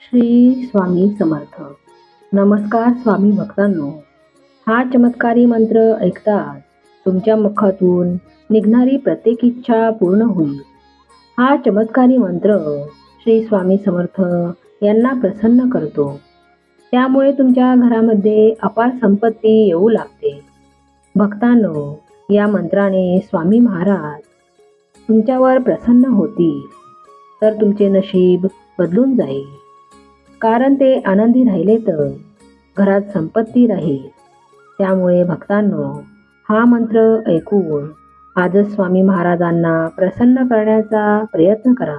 श्री स्वामी समर्थ. नमस्कार स्वामी भक्तांनो. हा चमत्कारी मंत्र ऐकताच तुमच्या मुखातून निघणारी प्रत्येक इच्छा पूर्ण होईल. हा चमत्कारी मंत्र श्री स्वामी समर्थ यांना प्रसन्न करतो. त्यामुळे तुमच्या घरामध्ये अपार संपत्ती येऊ लागते. भक्तांनो या मंत्राने स्वामी महाराज तुमच्यावर प्रसन्न होतील. तर तुमचे नशीब बदलून जाईल. कारण ते आनंदी राहिले तर घरात संपत्ती राहील. त्यामुळे भक्तांनो हा मंत्र ऐकून आजच स्वामी महाराजांना प्रसन्न करण्याचा प्रयत्न करा.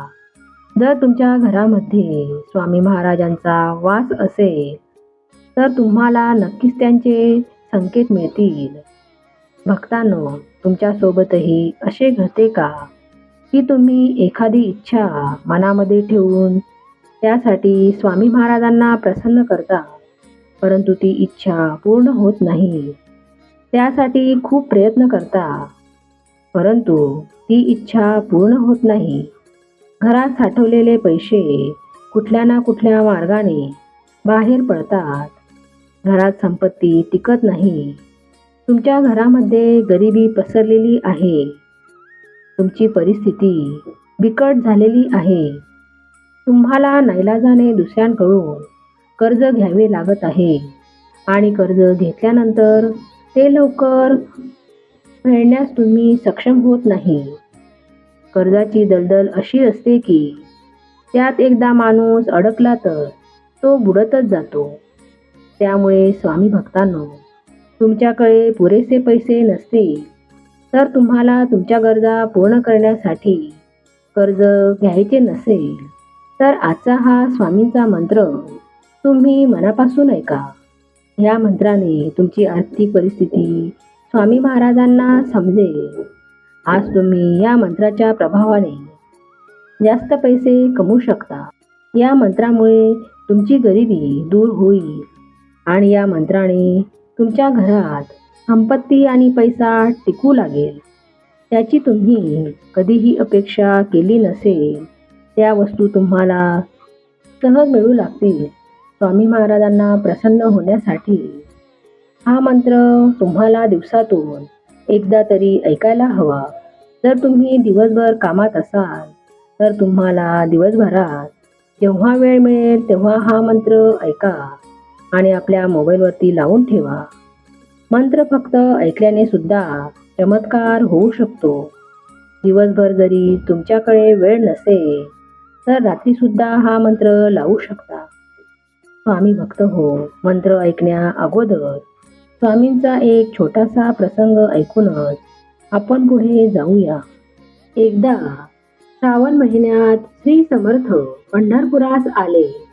जर तुमच्या घरामध्ये स्वामी महाराजांचा वास असेल तर तुम्हाला नक्कीच त्यांचे संकेत मिळतील. भक्तांनो तुमच्यासोबतही असे घडते का? की तुम्ही एखादी इच्छा मनामध्ये ठेवून त्यासाठी स्वामी महाराजांना प्रसन्न करता परंतु ती इच्छा पूर्ण होत नाही. त्यासाठी खूप प्रयत्न करता परंतु ती इच्छा पूर्ण होत नाही. घरात साठवलेले पैसे कुठल्या ना कुठल्या मार्गाने बाहेर पडतात. घरात संपत्ती टिकत नाही. तुमच्या घरामध्ये गरिबी पसरलेली आहे. तुमची परिस्थिती बिकट झालेली आहे. तुम्हाला नाईलाजाने दुसऱ्यांकडून कर्ज घ्यावे लागत आहे. आणि कर्ज घेतल्यानंतर ते लवकर फेडण्यास तुम्ही सक्षम होत नाही. कर्जाची दलदल अशी असते की त्यात एकदा माणूस अडकला तर तो बुडतच जातो. त्यामुळे स्वामी भक्तांनो तुमच्याकडे पुरेसे पैसे नसतील तर तुम्हाला तुमच्या गरजा पूर्ण करण्यासाठी कर्ज घ्यायचे नसेल. तर आजचा हा स्वामींचा मंत्र तुम्ही मनापासून ऐका. या मंत्राने तुमची आर्थिक परिस्थिती स्वामी महाराजांना समजेल. आज तुम्ही या मंत्राच्या प्रभावाने जास्त पैसे कमवू शकता. या मंत्रामुळे तुमची गरिबी दूर होईल आणि या मंत्राने तुमच्या घरात संपत्ती आणि पैसा टिकू लागेल. त्याची तुम्ही कधीही अपेक्षा केली नसेल. त्या वस्तू तुम्हाला सहज मिळू लागतील. स्वामी महाराजांना प्रसन्न होण्यासाठी. हा मंत्र तुम्हाला दिवसातून एकदा तरी ऐकायला हवा. जर तुम्ही दिवसभर कामात असाल तर तुम्हाला दिवसभरात जेव्हा वेळ मिळेल तेव्हा हा मंत्र ऐका आणि आपल्या मोबाईलवरती लावून ठेवा. मंत्र फक्त ऐकल्याने सुद्धा चमत्कार होऊ शकतो. दिवसभर जरी तुमच्याकडे वेळ नसेल तर रात्रीसुद्धा हा मंत्र लावू शकता. स्वामी भक्त हो मंत्र ऐकण्या अगोदर. स्वामींचा एक छोटासा प्रसंग ऐकूनच आपण पुढे जाऊया. एकदा श्रावण महिन्यात श्री समर्थ पंढरपुरास आले.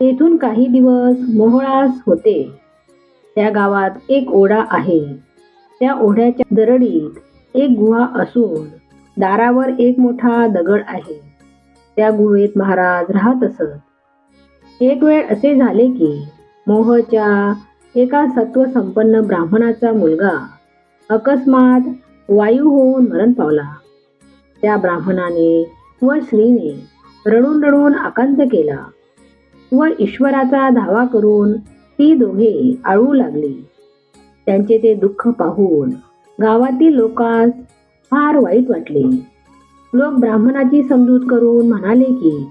तेथून काही दिवस मोहळास होते. त्या गावात एक ओढा आहे. त्या ओढ्याच्या दरडीत एक गुहा असून दारावर एक मोठा दगड आहे. त्या गुहेत महाराज राहत असत. एक वेळ असे झाले की मोहच्या एका सत्वसंपन्न ब्राह्मणाचा मुलगा अकस्मात वायू होऊन मरण पावला. त्या ब्राह्मणाने व स्त्रीने रडून रडून आकांत केला व ईश्वराचा धावा करून ती दोघे आळू लागली. त्यांचे ते दुःख पाहून गावातील लोकांस फार वाईट वाटले. लोक ब्राह्मणाची समजूत करून म्हणाले की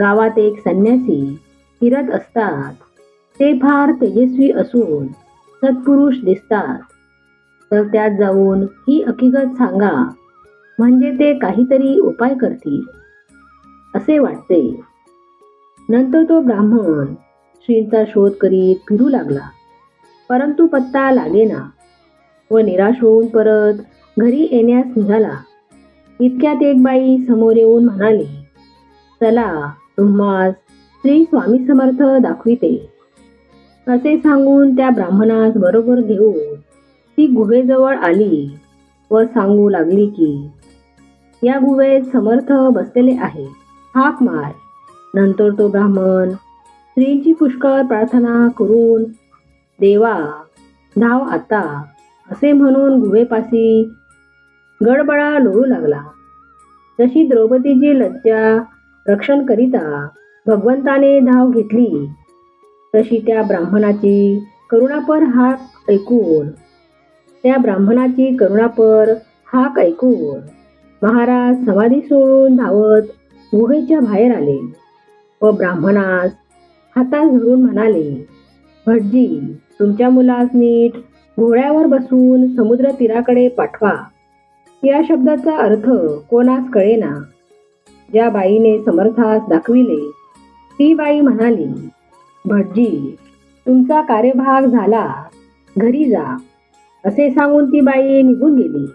गावात एक संन्यासी फिरत असतात. ते फार तेजस्वी असून सत्पुरुष दिसतात. तर त्यात जाऊन ही हकीकत सांगा म्हणजे ते काहीतरी उपाय करतील असे वाटते. नंतर तो ब्राह्मण श्रींचा शोध करीत फिरू लागला. परंतु पत्ता लागेना व निराश होऊन परत घरी येण्यास निघाला. इतक्यात एक बाई समोर येऊन म्हणाली चला तुम्हास श्री स्वामी समर्थ दाखविते. असे सांगून त्या ब्राह्मणास बरोबर घेऊन ती गुहेजवळ आली व सांगू लागली की या गुहेत समर्थ बसलेले आहे. हाक मार. नंतर तो ब्राह्मण स्त्रीची पुष्कळ प्रार्थना करून देवा धाव आता. असे म्हणून गुहेपाशी गडबडा लोळू लागला. जशी द्रौपदीची लज्जा रक्षण करिता भगवंताने धाव घेतली तशी त्या ब्राह्मणाची करुणापर हाक ऐकून त्या ब्राह्मणाची करुणापर हाक ऐकून महाराज समाधी सोडून धावत गुहेच्या बाहेर आले व ब्राह्मणास हातात धरून म्हणाले भटजी तुमच्या मुलास नीट घोड्यावर बसून समुद्र तीराकडे पाठवा. या शब्दाचा अर्थ कोणास कळेना. ज्या बाईने समर्थास दाखविले ती बाई म्हणाली भटजी तुमचा कार्यभाग झाला. घरी जा. असे सांगून ती बाई निघून गेली.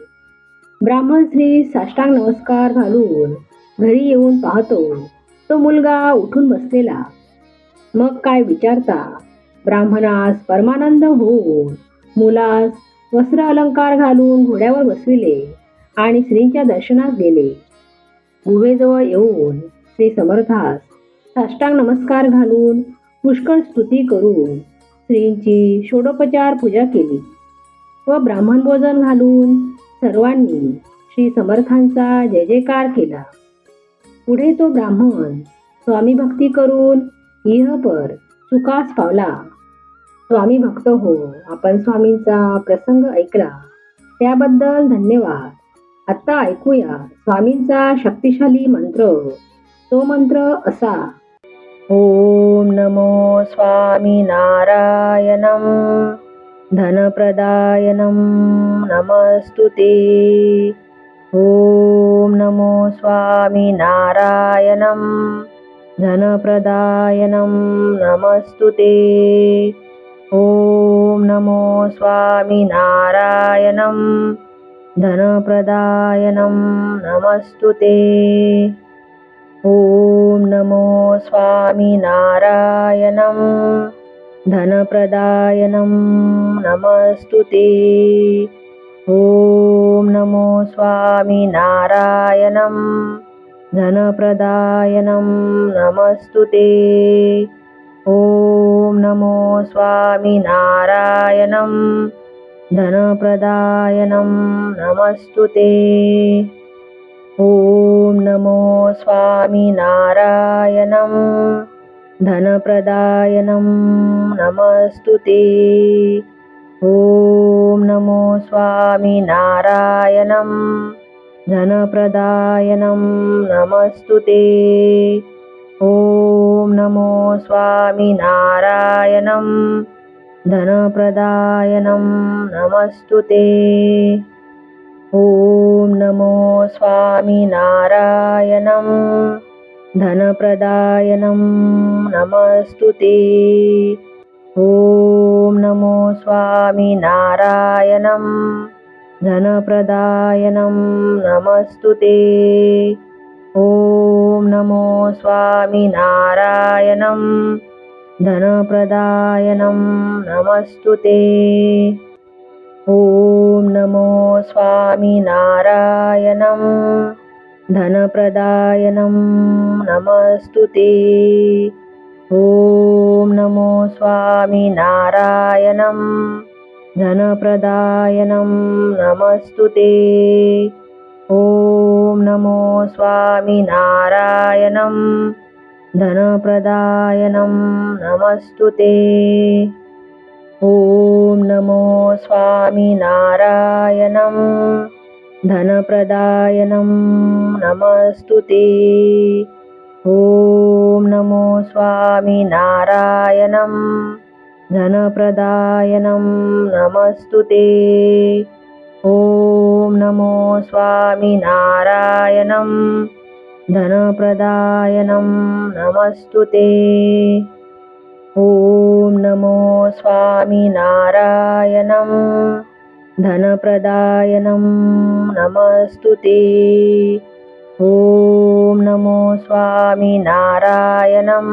ब्राह्मण स्त्री साष्टांग नमस्कार घालून घरी येऊन पाहतो तो मुलगा उठून बसलेला. मग काय विचारता? ब्राह्मणास परमानंद होऊन मुलास वस्त्र अलंकार घालून घोड्यावर बसविले. आणि श्रींच्या दर्शनास गेले. गुहेजवळ येऊन श्री समर्थास साष्टांग नमस्कार घालून पुष्कळ स्तुती करून श्रींची षोडोपचार पूजा केली व ब्राह्मण भोजन घालून सर्वांनी श्री समर्थांचा जय जयकार केला. पुढे तो ब्राह्मण स्वामी भक्ती करून इहपर सुखास पावला. स्वामी भक्त हो आपण स्वामींचा प्रसंग ऐकला. त्याबद्दल धन्यवाद. आता ऐकूया स्वामींचा शक्तिशाली मंत्र. तो मंत्र असा. ओम नमो स्वामी नारायणम. धनप्रदायनम. नमस्तु ते. ओम नमो स्वामी नारायणं धनप्रदायनं नमस्तु ते. ॐ नमो स्वामी नारायणं धनप्रदायनं नमस्तु ते। ॐ नमो स्वामी नारायणं। धनप्रदायनं नमस्तु ते। ॐ नमो स्वामी नारायणं। धनप्रदायनं नमस्तु ते। ॐ नमो स्वामी धनप्रदायनं नमस्तु ते। ॐ नमो स्वामी नारायणं। धनप्रदायनं नमस्तु ते। ॐ नमो स्वामी नारायणं। धनप्रदायनं नमस्तु ते। ॐ नमो स्वामी नारायणं धनप्रदायनं नमस्तु ते। ॐ नमो स्वामी नारायणं धनप्रदायनं नमस्तु ते। ॐ नमो स्वामी नारायणं धनप्रदायनं नमस्तु ते। ॐ नमो स्वामी नारायणं धनप्रदायनं नमस्तु ते। ॐ नमो स्वामी नारायणं। धनप्रदायनं नमस्तु ते। ॐ नमो स्वामी नारायणं। धनप्रदायनं नमस्तु ते। ॐ नमो स्वामी धनप्रदायनं नमस्तु ते। ॐ नमो स्वामी नारायणं धनप्रदायनं नमस्तु ते। ॐ नमो स्वामी नारायणं धनप्रदायनं नमस्तु ते। ॐ नमो स्वामी धनप्रदायनं नमस्तु ते। ॐ नमो स्वामी नारायणं। धनप्रदायनं नमस्तु ते। ॐ नमो स्वामी नारायणं।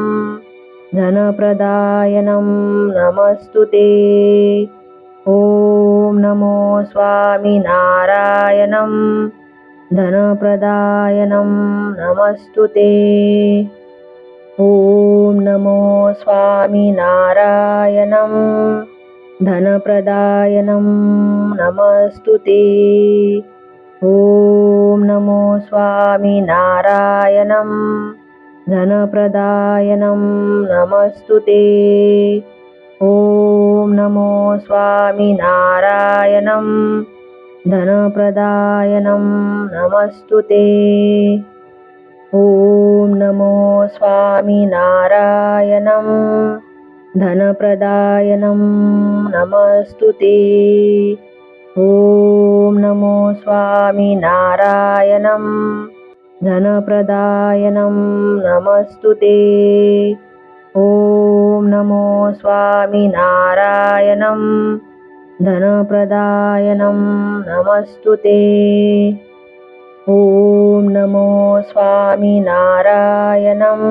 धनप्रदायनं नमस्तु ते। ॐ नमो स्वामी धनप्रदायनं नमस्तु ते। ॐ नमो स्वामी नारायणं। धनप्रदायनं नमस्तु ते। ॐ नमो स्वामी नारायणं। धनप्रदायनं नमस्तु ते। ॐ नमो स्वामिनारायणं धनप्रदायनं नमस्तु ते। ॐ नमो स्वामिनारायणं धनप्रदायनं नमस्तु ते। ॐ नमो स्वामिनारायणं धनप्रदायनं नमस्तु ते। ॐ नमो स्वामिनारायणं धनप्रदायनं नमस्तु ते। ॐ नमो स्वामिनारायणं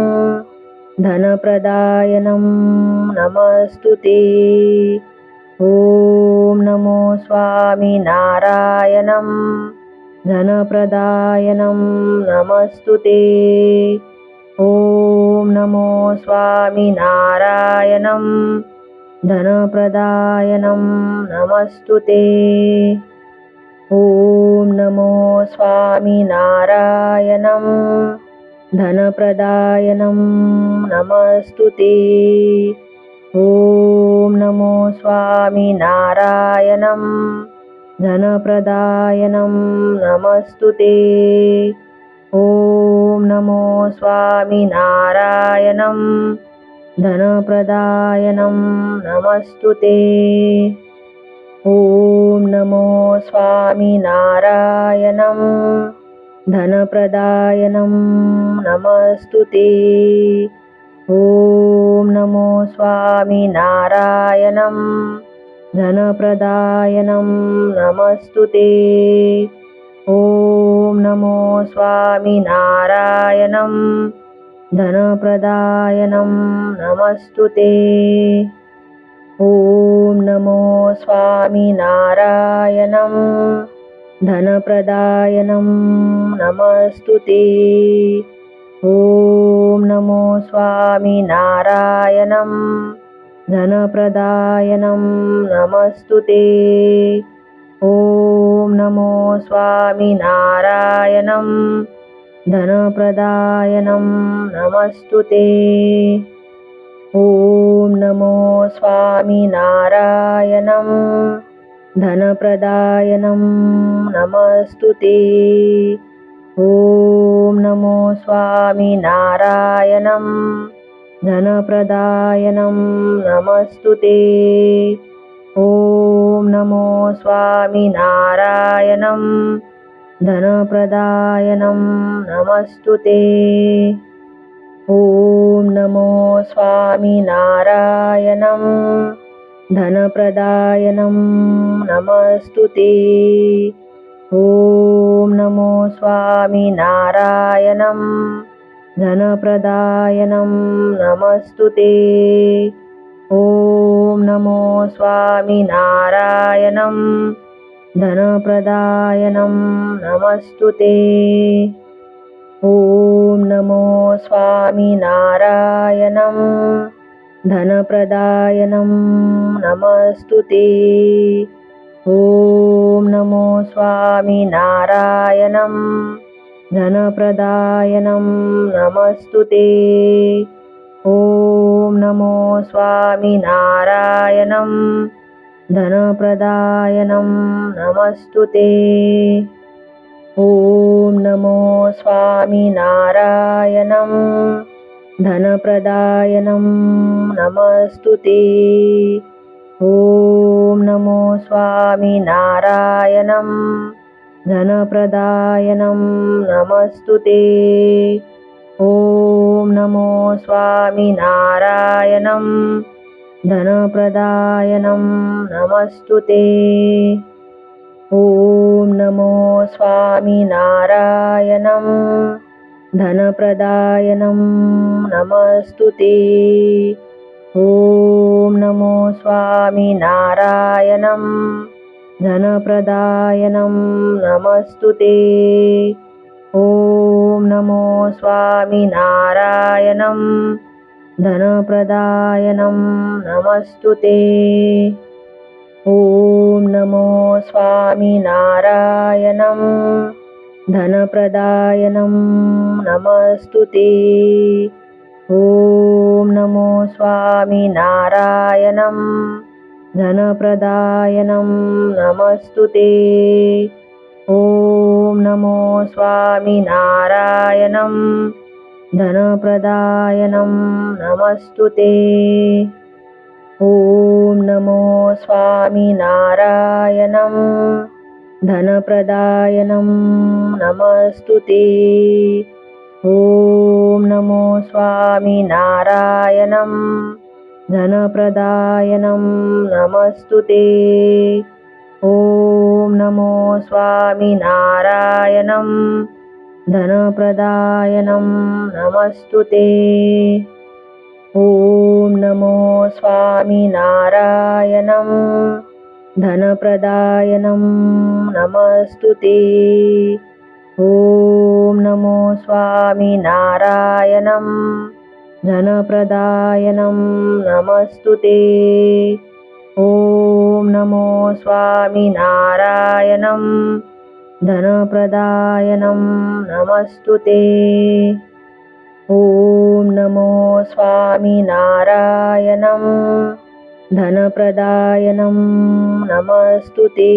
धनप्रदायनं नमस्तु ते। ॐ नमो स्वामिनारायणं धनप्रदायनं नमस्तु ते। ॐ नमो स्वामिनारायणं धनप्रदायनं नमस्तु ते। ॐ नमो स्वामिनारायणं धनप्रदायनं नमस्तु ते। ॐ नमो स्वामिनारायणं धनप्रदायनं नमस्तु ते। ॐ नमो स्वामिनारायणं धनप्रदायनं नमस्तु ते। ॐ नमो स्वामिनारायणं धनप्रदायनं नमस्तु ते। ॐ नमो स्वामिनारायणं धनप्रदायनं नमस्तु ते। ॐ नमो स्वामिनारायणं धनप्रदायनं नमस्तु ते। ॐ नमो स्वामिनारायणं धनप्रदायनं नमस्तु ते। ॐ नमो स्वामिनारायणं धनप्रदायनं नमस्तु ते। ॐ नमो स्वामिनारायणं धनप्रदायनं नमस्तु ते। ॐ नमो स्वामिनारायणं धनप्रदायनं नमस्तु ते। ॐ नमो स्वामिनारायणं धनप्रदायनं नमस्तु ते। ॐ नमो स्वामिनारायणं धनप्रदायनं नमस्तु ते। ॐ नमो स्वामिनारायणं धनप्रदायनं नमस्तु ते। ॐ नमो स्वामिनारायणं धनप्रदायनं नमस्तु ते। ॐ नमो स्वामिनारायणं धनप्रदायनं नमस्तु ते। ॐ नमो स्वामिनारायणं धनप्रदायनं नमस्तु ते। ॐ नमो स्वामिनारायणं धनप्रदायनं नमस्तु ते। ॐ नमो स्वामिनारायणं धनप्रदायनं नमस्तु ते। ॐ नमो स्वामिनारायणं धनप्रदायनं नमस्तु ते। ॐ नमो स्वामिनारायणं धनप्रदायनं नमस्तु ते। ॐ नमो स्वामिनारायणं धनप्रदायनं नमस्तु ते। ॐ नमो स्वामिनारायणं धनप्रदायनं नमस्तु ते। ॐ नमो स्वामिनारायणं धनप्रदायनं नमस्तु ते। ॐ नमो स्वामिनारायणं धनप्रदायनं नमस्तु ते। ॐ नमो स्वामिनारायणं धनप्रदायनं नमस्तु ते। ॐ नमो स्वामिनारायणं धनप्रदायनं नमस्तु ते। ॐ नमो स्वामिनारायणं धनप्रदायनं नमस्तु ते। ॐ नमो स्वामिनारायणं धनप्रदायनं नमस्तु ते। ॐ नमो स्वामिनारायणं धनप्रदायनं नमस्तु ते। ॐ नमो स्वामिनारायणं धनप्रदायनं नमस्तु ते। ॐ नमो स्वामिनारायणं धनप्रदायनं नमस्तु ते। ॐ नमो स्वामिनारायणं धनप्रदायनं नमस्तु ते। ॐ नमो स्वामिनारायणं धनप्रदायनं नमस्तु ते। ॐ नमो स्वामिनारायणं धनप्रदायनं नमस्तु ते।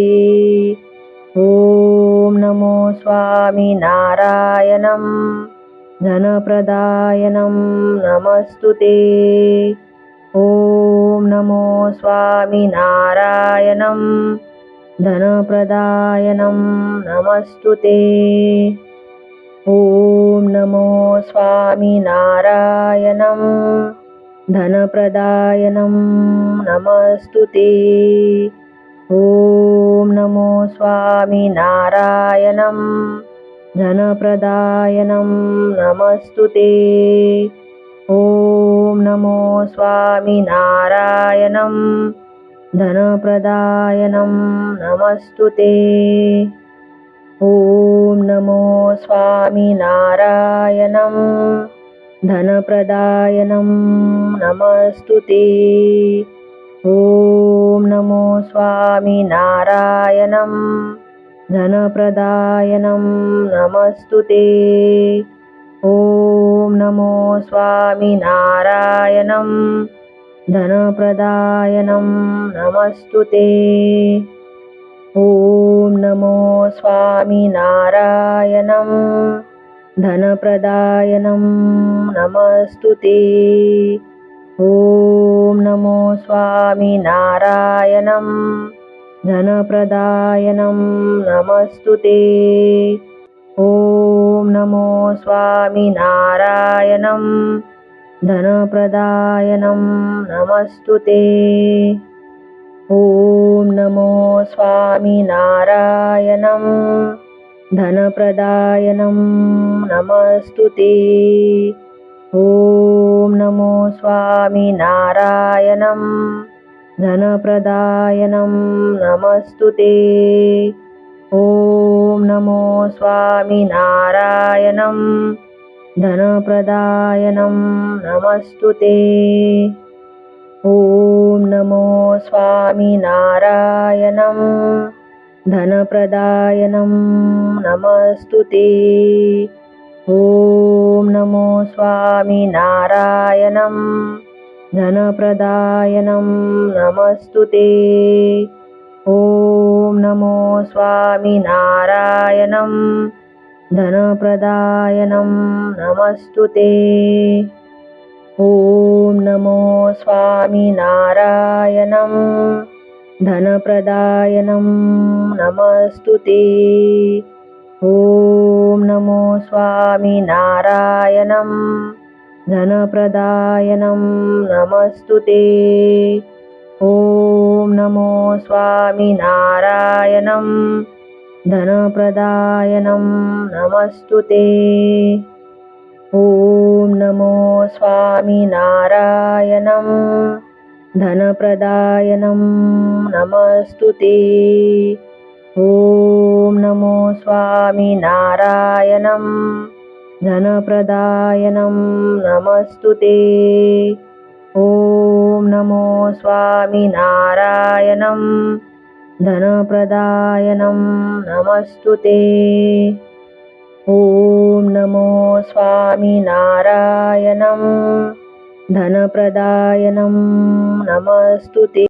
ॐ नमो स्वामिनारायणं धनप्रदायनं नमस्तु ते। ॐ नमो स्वामिनारायणं धनप्रदायनं नमस्तु ते। ॐ नमो स्वामिनारायणं धनप्रदायनं नमस्तु ते। ॐ नमो स्वामिनारायणं धनप्रदायनं नमस्तु ते। ॐ नमो स्वामिनारायणं धनप्रदायनं नमस्तु ते। ॐ नमो स्वामिनारायणं धनप्रदायनं नमस्तु ते। ॐ नमो स्वामिनारायणं धनप्रदायनं नमस्तु ते। ॐ नमो स्वामिनारायणं धनप्रदायनं नमस्तु ते। ॐ नमो स्वामिनारायणं धनप्रदायनं नमस्तु ते। ॐ नमो स्वामिनारायणं धनप्रदायनं नमस्तु ते। ॐ नमो स्वामिनारायणं धनप्रदायनं नमस्तु ते। ॐ नमो स्वामिनारायणं धनप्रदायनं नमस्तु ते। ॐ नमो स्वामिनारायणं धनप्रदायनं नमस्तु ते। ॐ नमो स्वामिनारायणं धनप्रदायनं नमस्तु ते। ॐ नमो स्वामिनारायणं धनप्रदायनं नमस्तु ते। ॐ नमो स्वामिनारायणं धनप्रदायनं नमस्तु ते। ॐ नमो स्वामिनारायणं धनप्रदायनं नमस्तु ते। ॐ नमो स्वामिनारायणं धनप्रदायनं नमस्तु ते। ॐ नमो स्वामिनारायणं धनप्रदायनं नमस्तु ते। ॐ नमो स्वामिनारायणं धनप्रदायनं नमस्तु ते। ॐ नमो स्वामिनारायणं धनप्रदायनं नमस्तु ते। ॐ नमो स्वामिनारायणं धनप्रदायनं नमस्तु ते। ॐ नमो स्वामिनारायणं धनप्रदायनं नमस्तु ते। ॐ नमो स्वामिनारायणं धनप्रदायनं नमस्तु ते